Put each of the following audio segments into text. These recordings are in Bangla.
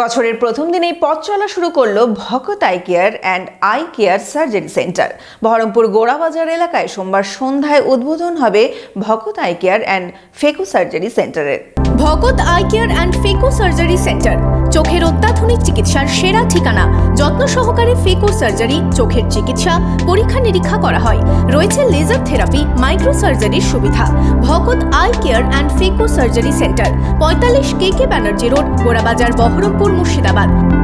বছরের প্রথম দিনেই পথ চলা শুরু করল Bhakat eye care and eye care surgery centre. Baharampur Gorabazar এলাকায় সোমবার সন্ধ্যায় উদ্বোধন হবে Bhakat eye care and phaco surgery সেন্টারের। Bhagat eye care and phaco surgery centre চোখের অত্যাধুনিক চিকিৎসার সেরা ঠিকানা। যত্ন সহকারে ফেকো সার্জারি চোখের চিকিৎসা, পরীক্ষা নিরীক্ষা করা হয়। রয়েছে লেজার থেরাপি মাইক্রো সার্জারির সুবিধা। Bhagat eye care and phaco surgery centre পঁয়তাল্লিশ K K Banerjee road Gorabazar Baharampur Murshidabad.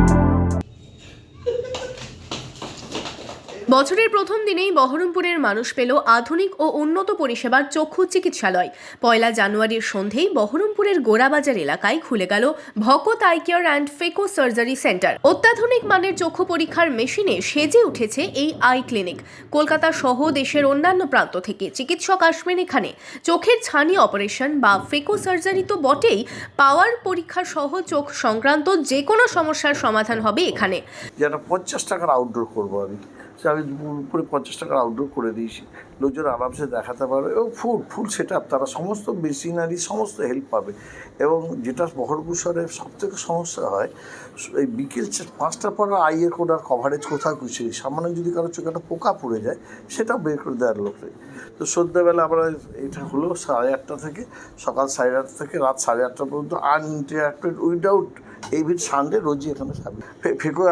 বছরের প্রথম দিনেই বহরমপুরের মানুষ পেল আধুনিক ও উন্নত পরিষেবার চক্ষু চিকিৎসালয়। পয়লা জানুয়ারির সন্ধেই বহরমপুরের গোড়াবাজার এলাকায় খুলে গেল Bhakat eye care and phaco surgery centre. অত্যাধুনিক মানের চক্ষু পরীক্ষার মেশিনে সেজে উঠেছে এই আই ক্লিনিক। কলকাতা সহ দেশের অন্যান্য প্রান্ত থেকে চিকিৎসক আসবেন এখানে। চোখের ছানি অপারেশন বা ফেকো সার্জারি তো বটেই, পাওয়ার পরীক্ষা সহ চোখ সংক্রান্ত যে কোনো সমস্যার সমাধান হবে এখানে। যেন পঞ্চাশ টাকার আউটডোর করব আমি। সে আমি উপরে পঞ্চাশ টাকার আউটডোর করে দিয়েছি। লোকজন আরামসে দেখাতে পারবে এবং ফুল ফুল সেট তারা সমস্ত মেশিনারি সমস্ত হেল্প পাবে। এবং যেটা বহরমপুর শহরের সব থেকে সমস্যা হয়, এই বিকেল পাঁচটার পর আইয়ের কোনো আর কভারেজ কোথাও কিছু সামান্য যদি কারও চোখে একটা পোকা পড়ে যায়, সেটাও বের করে দেওয়ার লোক তো সন্ধ্যাবেলা আমরা এটা হলো সাড়ে আটটা থেকে, সকাল সাড়ে আটটা থেকে রাত সাড়ে আটটা পর্যন্ত আনইন্টারাক্টেড উইদাউট এইভিড সানডে রোজই এখানে থাকবে ফেকো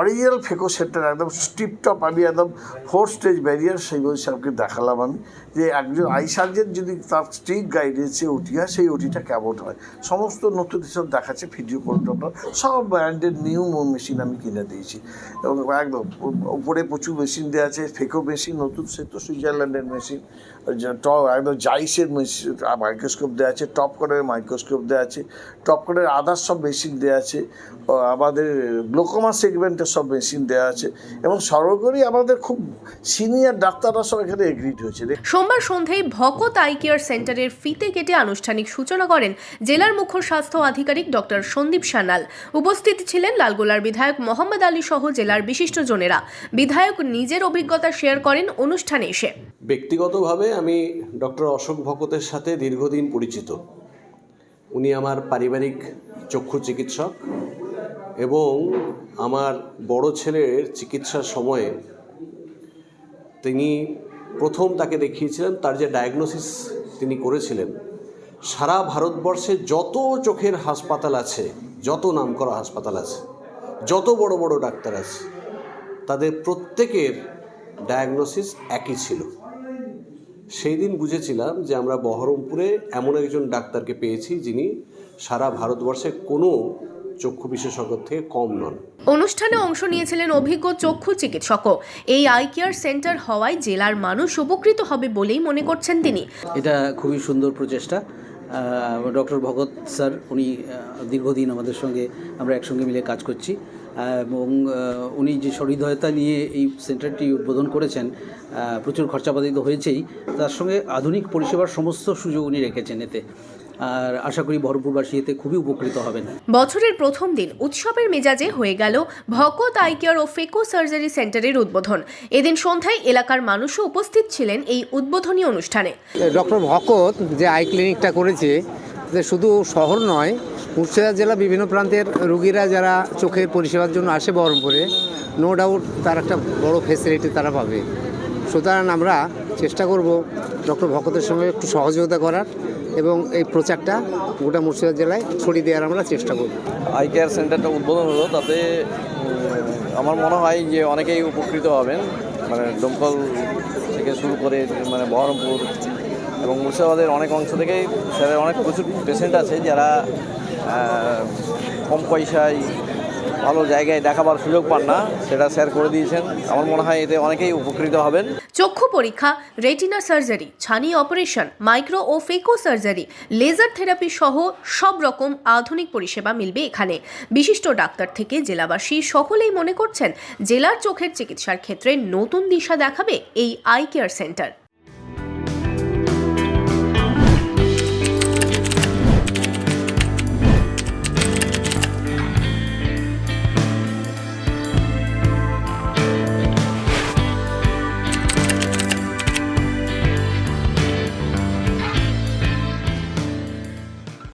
অরিজিনাল ফেকো সেটটা একদম স্টিপ টপ আমি একদম ফোর স্টেজ ব্যারিয়ার সেই হিসাবকে দেখালাম আমি, যে একজন আই সার্জেন যদি তার স্ট্রিক গাইডেন্সে ওটি হয়, সেই ওটিটা কেমন হয়? সমস্ত নতুন হিসাব দেখাচ্ছে ভিডিও আপনার সব ব্র্যান্ডের নিউ মেশিন আমি কিনে দিয়েছি। এবং একদম উপরে প্রচুর মেশিন দেওয়া আছে, ফেকো মেশিন নতুন সে তো সুইজারল্যান্ডের মেশিন টপ একদম জাইসের মেশিন মাইক্রোস্কোপ দেওয়া আছে টপ করের মাইক্রোস্কোপ দেওয়া আছে টপ করের আদার্স সব মেশিন দেওয়া আছে। আমাদের গ্লোকোমা সেগমেন্টের সব মেশিন দেওয়া আছে। এবং সর্বোপরি আমাদের খুব সিনিয়র ডাক্তাররা সব এখানে এগ্রিড হয়েছে। সোমবার সন্ধ্যায় ভকত আই কেয়ার সেন্টারের ফিতে কেটে আনুষ্ঠানিক সূচনা করেন জেলার মুখ্য স্বাস্থ্য আধিকারিক ডক্টর সন্দীপ সান্যাল। উপস্থিত ছিলেন লালগোলার বিধায়ক মোহাম্মদ আলী সহ জেলার বিশিষ্ট জনেরা। বিধায়ক নিজের অভিজ্ঞতা শেয়ার করেন অনুষ্ঠানে এসে। ব্যক্তিগতভাবে আমি ডক্টর অশোক ভকতের সাথে দীর্ঘদিন পরিচিত। উনি আমার পারিবারিক চক্ষু চিকিৎসক এবং আমার বড় ছেলের চিকিৎসার সময়ে তিনি প্রথম তাকে দেখিয়েছিলেন, তার যে ডায়াগনোসিস তিনি করেছিলেন। সারা ভারতবর্ষে যত চোখের হাসপাতাল আছে, যত নামকরা হাসপাতাল আছে, যত বড় বড় ডাক্তার আছে, তাদের প্রত্যেকের ডায়াগনোসিস একই ছিল। সেই দিন বুঝেছিলাম যে আমরা বহরমপুরে এমন একজন ডাক্তারকে পেয়েছি যিনি সারা ভারতবর্ষে কোনো চক্ষু বিশেষজ্ঞ থেকে কম নন। অনুষ্ঠানে অংশ নিয়েছিলেন অভিজ্ঞ চক্ষু চিকিৎসক এই আই কেয়ার সেন্টার হওয়ায় জেলার মানুষ উপকৃত হবে বলেই মনে করছেন তিনি। এটা খুবই সুন্দর প্রচেষ্টা। ডক্টর ভগৎ স্যার, উনি দীর্ঘদিন আমাদের সঙ্গে আমরা একসঙ্গে মিলে কাজ করছি। এবং উনি যে সহৃদয়তা নিয়ে এই সেন্টারটি উদ্বোধন করেছেন প্রচুর খরচাপাতি তো হয়েছেই, তার সঙ্গে আধুনিক পরিষেবার সমস্ত সুযোগ উনি রেখেছেন এতে। আর আশা করি বহরমপুরবাসী এতে খুবই উপকৃত হবেন। বছরের প্রথম দিন উৎসবের মেজাজে হয়ে গেল ভকত আই কেয়ার ও ফেকো সার্জারি সেন্টারের উদ্বোধন। এদিন সন্ধ্যায় এলাকার মানুষও উপস্থিত ছিলেন এই উদ্বোধনী অনুষ্ঠানে। ডক্টর ভকত যে আই ক্লিনিকটা করেছে শুধু শহর নয় মুর্শিদাবাদ জেলা বিভিন্ন প্রান্তের রুগীরা যারা চোখের পরিষেবার জন্য আসে বহরমপুরে নো ডাউট তার একটা বড় ফেসিলিটি তারা পাবে। সুতরাং আমরা চেষ্টা করব ডক্টর ভকতের সঙ্গে একটু সহযোগিতা করার এবং এই প্রচারটা গোটা মুর্শিদাবাদ জেলায় ছড়িয়ে দেওয়ার আমরা চেষ্টা করব। আই কেয়ার সেন্টারটা উদ্বোধন হলো, তাতে আমার মনে হয় যে অনেকেই উপকৃত হবেন। মানে দমকল থেকে শুরু করে মানে বহরমপুর এবং মুর্শিদাবাদের অনেক অংশ থেকেই স্যারের অনেক প্রচুর পেশেন্ট আছে যারা কম পয়সায় ভালো জায়গায় দেখাবার সুযোগ পান না, সেটা স্যার করে দিয়েছেন। আমার মনে হয় এতে অনেকেই উপকৃত হবেন। চক্ষু পরীক্ষা রেটিনা সার্জারি ছানি অপারেশন মাইক্রো ও ফেকো সার্জারি লেজার থেরাপি সহ সব রকম আধুনিক পরিষেবা মিলবে এখানে। বিশিষ্ট ডাক্তার থেকে জেলাবাসী সকলেই মনে করছেন, জেলার চোখের চিকিৎসার ক্ষেত্রে নতুন দিশা দেখাবে এই আই কেয়ার সেন্টার